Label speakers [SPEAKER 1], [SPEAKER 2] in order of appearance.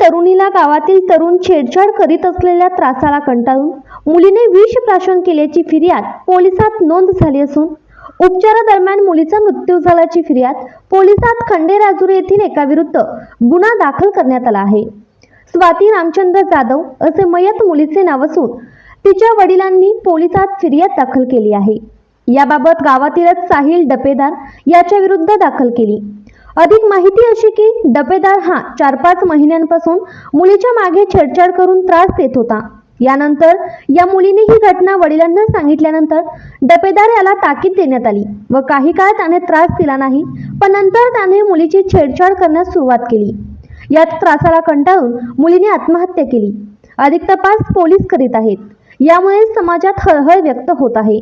[SPEAKER 1] तरुणीला गावातील तरुण छेडछाड करीत असलेल्या त्रासाला कंटाळून मुलीने विष प्राशन केल्याची फिर्याद पोलिसात नोंद झाली असून उपचारादरम्यान मुलीचा मृत्यू झाल्याची फिर्याद पोलिसात खंडेराजुरी येथील एकाविरुद्ध गुन्हा दाखल करण्यात आला आहे. स्वाती रामचंद्र जाधव असे मयत मुलीचे नाव असून तिच्या वडिलांनी पोलिसात फिर्याद दाखल केली आहे. याबाबत गावातीलच साहिल डपेदार याच्या विरुद्ध दाखल केली. अधिक माहिती अशी की डपेदार हा चार पाच महिन्यांपासून मुलीच्या मागे छेडछाड करून त्रास देत होता. यानंतर या मुलीने ही घटना वडिलांना सांगितल्यानंतर डपेदार याला ताकीद देण्यात आली व काही काळ त्याने त्रास दिला नाही पण नंतर त्याने मुलीची छेडछाड करण्यास सुरुवात केली. यात त्रासाला कंटाळून मुलीने आत्महत्या केली. अधिक तपास पोलीस करीत आहेत. यामुळे समाजात हळहळ व्यक्त होत आहे.